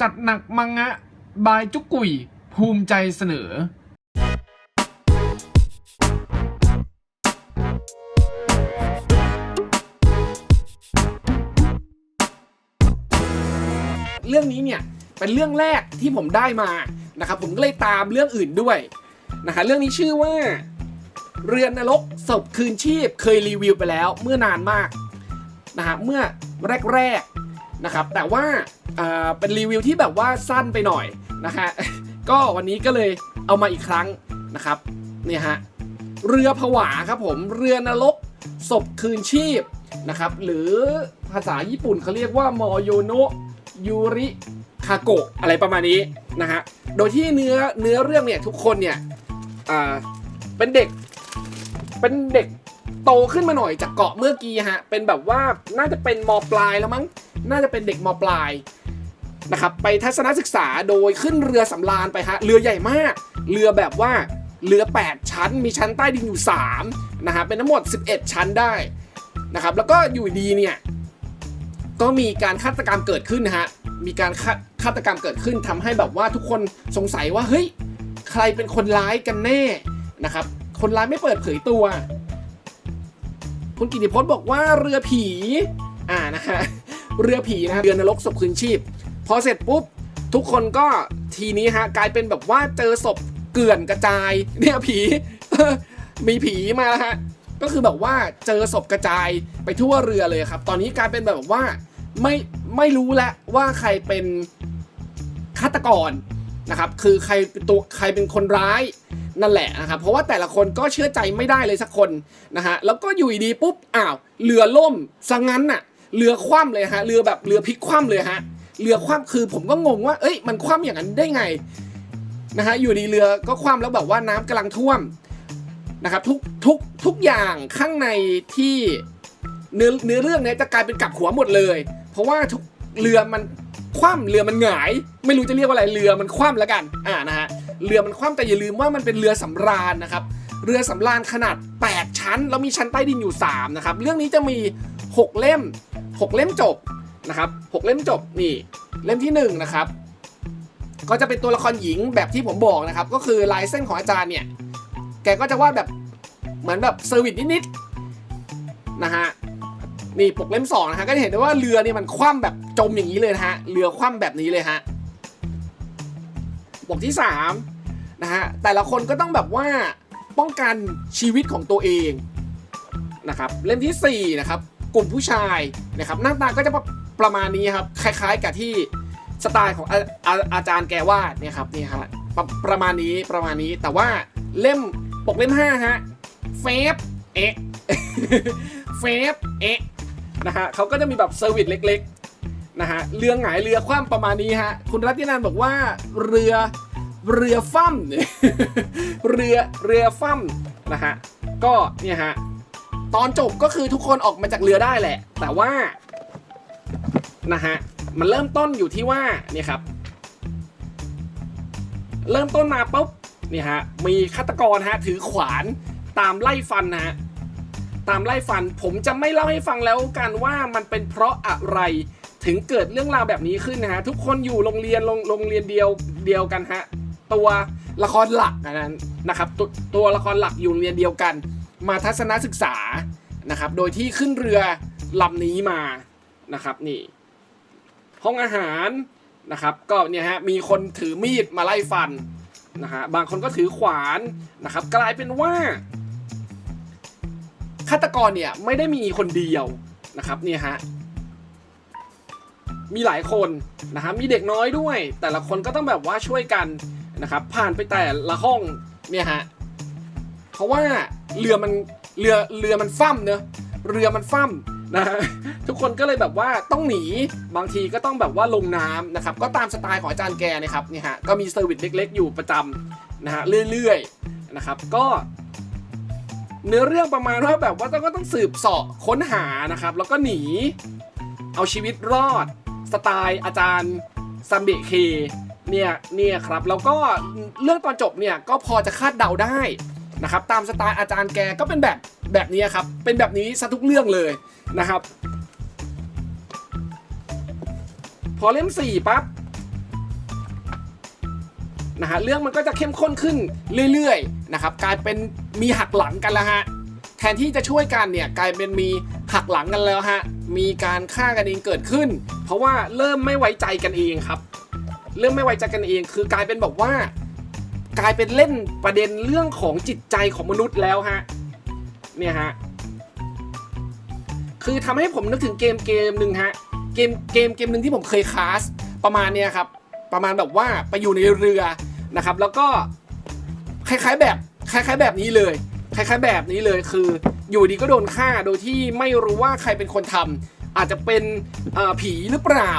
จัดหนักมังงะ บายจุกกุย ภูมิใจเสนอ เรื่องนี้เนี่ย เป็นเรื่องแรกที่ผมได้มานะครับ ผมก็เลยตามเรื่องอื่นด้วยนะฮะเรื่องนี้ชื่อว่า เรือนนรกศพคืนชีพเคยรีวิวไปแล้วเมื่อนานมากนะฮะเมื่อแรกๆ นะครับแต่ว่าเป็นรีวิวที่แบบว่าสั้นไปหน่อยนะฮะก็วันนี้ก็เลยเอามาอีกครั้งนะครับเนี่ยฮะเรือผวาครับผมเรือนรกศพคืนชีพนะครับหรือภาษาญี่ปุ่นเขาเรียกว่ามอโยโนะยูริคาโกะอะไรประมาณนี้นะฮะโดยที่เนื้อเนื้อเรื่องเนี่ยทุกคนเนี่ยเป็นเด็กเป็นเด็กโตขึ้นมาหน่อยจากเกาะเมื่อกี้ฮะเป็นแบบว่าน่าจะเป็นมปลายแล้วมั้ง น่าจะเป็นเด็กมปลายนะครับไปทัศนศึกษาโดยขึ้นเรือสำราญไปฮะเรือใหญ่มาก เรือแบบว่าเรือ 8 ชั้น มีชั้นใต้ดินอยู่3นะฮะเป็นทั้งหมด 11 ชั้นได้นะครับแล้วก็อยู่ดีเนี่ยก็มีการฆาตกรรมเกิดขึ้นนะฮะมีการฆาฆาตกรรมเกิดขึ้นทำให้แบบว่าทุกคนสงสัยว่าเฮ้ยใครเป็นคนร้ายกันแน่นะครับคนร้ายไม่เปิดเผยตัว คุณกิติพจน์บอกว่าเรือผีอ่านะฮะ เรือผีนะฮะเรือนรกศพคืนชีพ พอเสร็จปุ๊บ ทุกคนก็ทีนี้ฮะกลายเป็นแบบว่าเจอศพเกลื่อนกระจาย เนี่ยผี มีผีมาแล้วฮะก็คือแบบว่าเจอศพกระจายไปทั่วเรือเลยครับ ตอนนี้กลายเป็นแบบว่าไม่ไม่รู้แล้วว่าใครเป็นฆาตกรนะครับ คือใครเป็นตัวใครเป็นคนร้ายนั่นแหละนะครับ เพราะว่าแต่ละคนก็เชื่อใจไม่ได้เลยสักคนนะฮะ แล้วก็อยู่ดีปุ๊บ อ้าว เรือล่มซะงั้นน่ะ เรือคว่ำเลยฮะเรือแบบเรือพลิกคว่ำเลยฮะเรือคว่ำคือผมก็งงว่า เอ้ยมันคว่ำอย่างนั้นได้ไงนะฮะอยู่ดีเรือก็คว่ำแล้วแบบว่าน้ำกำลังท่วมนะครับทุกทุกทุกอย่างข้างในที่เนื้อเนื้อเรื่องเนี้ยจะกลายเป็นกลับหัวหมดเลย เพราะว่าทุกเรือมันคว่ำเรือมันหงาย ไม่รู้จะเรียกว่าอะไรเรือมันคว่ำแล้วกันอ่านะฮะเรือมันคว่ำแต่อย่าลืมว่ามันเป็นเรือสำราญนะครับเรือสำราญขนาด 8 ชั้น แล้วมีชั้นใต้ดินอยู่ 3 นะครับ เรื่องนี้จะมี 6 เล่ม 6 เล่มจบนะครับ6เล่มจบนี่เล่มที่1นะครับก็จะเป็นตัวละครหญิงแบบที่ผมบอกนะครับ ก็คือลายเส้นของอาจารย์เนี่ยแกก็จะวาดแบบเหมือนแบบเซอร์วิสนิดๆนะฮะนี่ปกเล่มสองนะฮะก็จะเห็นได้ว่าเรือเนี่ยมันคว่ำแบบจมอย่างนี้เลยนะฮะเรือคว่ำแบบนี้เลยฮะปกที่3นะฮะแต่ละคนก็ต้องแบบว่าป้องกันชีวิตของตัวเองนะครับเล่มทีสี่4นะครับ กลุ่มผู้ชายนะครับหน้าตาก็จะประมาณนี้ครับคล้าย ๆ กับที่สไตล์ของอาอาอาจารย์แกวาดเนี่ยครับนี่ฮะปประมาณนี้ประมาณนี้แต่ว่าเล่มปกเล่ม5ฮะเฟฟเอ็กเฟฟเอ็กนะฮะเขาก็จะมีแบบเซอร์วิสเล็กๆนะฮะเรือหงายเรือคว่ำประมาณนี้ฮะคุณรัตนันบอกว่าเรือเรือฟั่มเรือเรือฟั่มนะฮะก็เนี่ยฮะ ตอนจบก็คือทุกคนออกมาจากเรือได้แหละ แต่ว่านะฮะมันเริ่มต้นอยู่ที่ว่าเนี่ยครับ เริ่มต้นมาปุ๊บเนี่ยฮะมีฆาตกรฮะถือขวานตามไล่ฟันนะฮะตามไล่ฟันผมจะไม่เล่าให้ฟังแล้วกันว่ามันเป็นเพราะอะไรถึงเกิดเรื่องราวแบบนี้ขึ้นนะฮะทุกคนอยู่โรงเรียนโรงโรงเรียนเดียวเดียวกันฮะตัวละครหลักนะนั้นนะครับตวตัวละครหลักอยู่โรงเรียนเดียวกัน มาทัศนศึกษานะครับ โดยที่ขึ้นเรือลำนี้มานะครับนี่ ห้องอาหารนะครับ ก็เนี่ยฮะมีคนถือมีดมาไล่ฟันนะฮะบางคนก็ถือขวานนะครับ กลายเป็นว่าฆาตกรเนี่ยไม่ได้มีคนเดียวนะครับเนี่ยฮะมีหลายคนนะครับมีเด็กน้อยด้วย แต่ละคนก็ต้องแบบว่าช่วยกันนะครับ ผ่านไปแต่ละห้องเนี่ยฮะ เพราะว่าเรือมันเรือเรือมันฟั่มเนอะเรือมันฟั่มนะฮะทุกคนก็เลยแบบว่าต้องหนีบางทีก็ต้องแบบว่าลงน้ำนะครับก็ตามสไตล์ของอาจารย์แกนะครับนี่ฮะก็มีเซอร์วิสเล็ก ๆ อยู่ประจำนะฮะเรื่อยๆนะครับก็เนื้อเรื่องประมาณว่าแบบว่าต้องก็ต้องสืบเสาะค้นหานะครับ แล้วก็หนี เอาชีวิตรอด สไตล์อาจารย์ซัมเบเคเนี่ยเนี่ยครับ แล้วก็เรื่องตอนจบเนี่ยก็พอจะคาดเดาได้ นะครับตามสไตล์อาจารย์แกก็เป็นแบบแบบนี้ครับ เป็นแบบนี้ซะทุกเรื่องเลยนะครับ พอเล่มสี่ปั๊บนะฮะเรื่องมันก็จะเข้มข้นขึ้นเรื่อยๆนะครับกลายเป็นมีหักหลังกันแล้วฮะแทนที่จะช่วยกันเนี่ยกลายเป็นมีหักหลังกันแล้วฮะมีการฆ่ากันเองเกิดขึ้น เพราะว่าเริ่มไม่ไว้ใจกันเองครับ เริ่มไม่ไว้ใจกันเอง คือกลายเป็นบอกว่า กลายเป็นเล่นประเด็นเรื่องของจิตใจของมนุษย์แล้วฮะ เนี่ยฮะ คือทำให้ผมนึกถึงเกมเกมหนึ่งฮะ เกมเกมเกมหนึ่งที่ผมเคยคลาสประมาณเนี้ยครับ ประมาณแบบว่าไปอยู่ในเรือนะครับ แล้วก็คล้ายๆแบบคล้ายๆแบบนี้เลย คล้ายๆแบบนี้เลยคืออยู่ดีก็โดนฆ่าโดยที่ไม่รู้ว่าใครเป็นคนทำอาจจะเป็นผีหรือเปล่า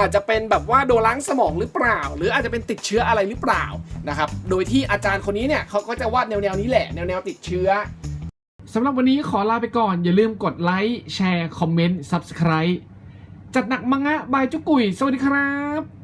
อาจจะเป็นแบบว่าโดนล้างสมองหรือเปล่า หรืออาจจะเป็นติดเชื้ออะไรหรือเปล่านะครับโดยที่อาจารย์คนนี้เนี่ยเขาก็จะวาดแนวๆนี้แหละแนวๆติดเชื้อสำหรับวันนี้ขอลาไปก่อน อย่าลืมกดไลค์แชร์คอมเมนต์ Subscribe จัดหนักมังงะบายจุกกุย สวัสดีครับ